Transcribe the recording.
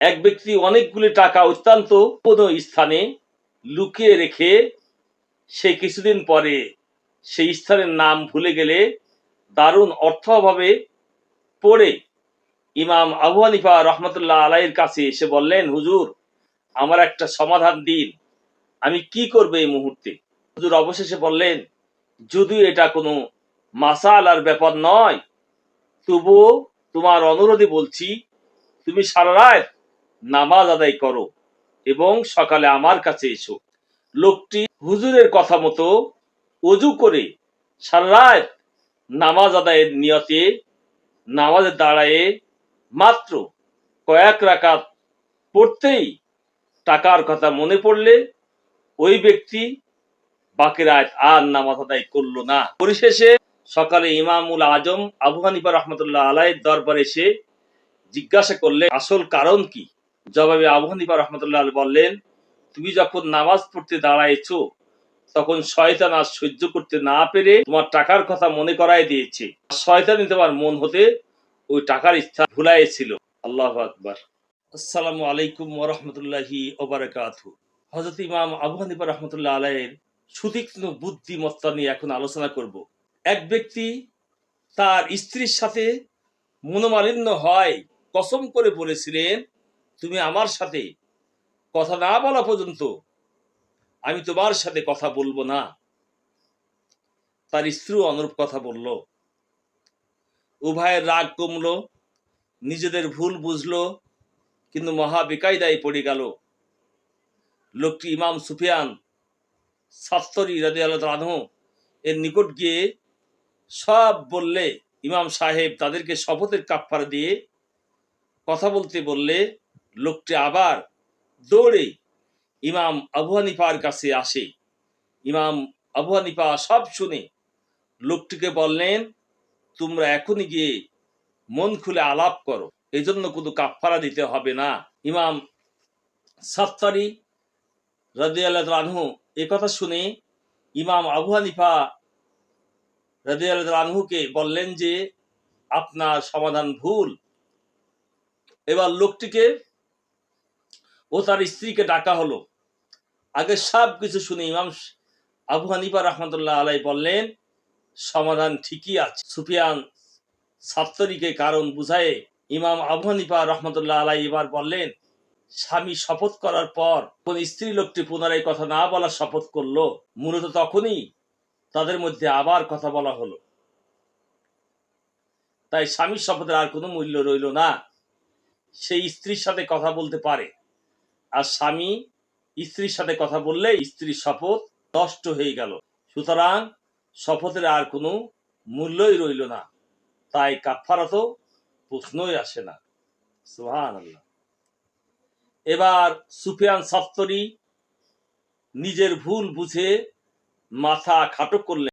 এক ব্যক্তি অনেকগুলি টাকা অত্যন্ত কোনো স্থানে লুকিয়ে রেখে সে কিছুদিন পরে সেই স্থানের নাম ভুলে গেলে দারুণ অর্থ অভাবে পড়ে। ইমাম আবু হানিফা রহমতুল্লাহ আলাইয়ের কাছে এসে বললেন, হুজুর, আমার একটা সমাধান দিন। আমি কি করব এই মুহূর্তে? হুজুর অবশেষে বললেন, যদিও এটা কোনো মাসালার ব্যাপার নয়, তবুও তোমার অনুরোধে বলছি, তুমি সারা রাত নামাজ আদায় করো এবং সকালে আমার কাছে এসো। লোকটি হুজুরের কথা মতো অজু করে সারা রাত নামাজ আদায়ের নিয়তে নামাজে দাঁড়ায়ে মাত্র কয়েক রাকাত পড়তেই টাকার কথা মনে পড়লে ওই ব্যক্তি বাকি রাত আর নামাজ আদায় করল না। পরিশেষে সকালে ইমামুল আজম আবু হানিফা রহমতুল্লাহ আলাইয়ের দরবারে এসে জিজ্ঞাসা করলে আসল কারণ কি? জবাবে আবু হানিফা রহমতুল্লাহ বললেন, তুমি যখন নামাজ পড়তে দাঁড়াইছো তখন শয়তান আর সহ্য করতে না পেরে তোমার টাকার কথা মনে করাই দিয়েছে। শয়তানি তোমার মন হতে ওই টাকার স্থান ভুলাইছিল আল্লাহ আকবার। আসসালামু আলাইকুম ওরহমতুল্লাহি ওবারাকাত হজরত ইমাম আবু হানিফা রহমতুল্লাহ আলাইয়ের সুতীক্ষ্ণ বুদ্ধিমত্তা নিয়ে এখন আলোচনা করব। এক ব্যক্তি তার স্ত্রীর সাথে মনোমালিন্য হয়, কসম করে বলেছিলেন তুমি আমার সাথে কথা না বলা পর্যন্ত আমি তোমার সাথে কথা বলব না। তার স্ত্রীও অনুরূপ কথা বলল। উভয়ের রাগ কমলো, নিজেদের ভুল বুঝলো, কিন্তু মহা বেকায়দায় পড়ে গেল। লোকটি ইমাম সুফিয়ান সাত্তরি রাজি আল্লাহ এর নিকট গিয়ে সব বললে, ইমাম সাহেব তাদেরকে শপথের কাপ্পার দিয়ে কথা বলতে বললে লোকটি আবার দৌড়ে ইমাম আবু হানিফার কাছে আসে। ইমাম আবু হানিফা সব শুনে লোকটিকে বললেন, তোমরা এখনই গিয়ে মন খুলে আলাপ করো। এজন্য কোনো কাফারা দিতে হবে না। ইমাম সাত্তারি রাজি আল্লাহ রানহু এ কথা শুনে ইমাম আবু হানিফা রাজি আল্লাহ আনহুকে বললেন যে, আপনার সমাধান ভুল। এবার লোকটিকে ও তার স্ত্রীকে ডাকা হলো। আগে সব কিছু শুনে ইমাম আবু হানিফা রহমতুল্লাহ আলাই বললেন, সমাধান ঠিকই আছে। সুফিয়ান সাত্তরিকে কারণ বুঝায়ে ইমাম আবু হানিফা রহমতুল্লাহ আলাই এবার বললেন, স্বামী শপথ করার পর কোন স্ত্রী লোকটি পুনরায় কথা না বলার শপথ করল, মূলত তখনই তাদের মধ্যে আবার কথা বলা হলো। তাই স্বামীর শপথের আর কোনো মূল্য রইল না। সেই স্ত্রীর সাথে কথা বলতে পারে। আর স্বামী স্ত্রীর সাথে কথা বললে স্ত্রীর শপথ নষ্ট হয়ে গেল। সুতরাং শপথের আর কোনো মূল্যই রইল না। তাই কাফারা তো প্রশ্নই আসে না। এবার সুফিয়ান সত্তরি নিজের ভুল বুঝে মাথা খাটো করলেন।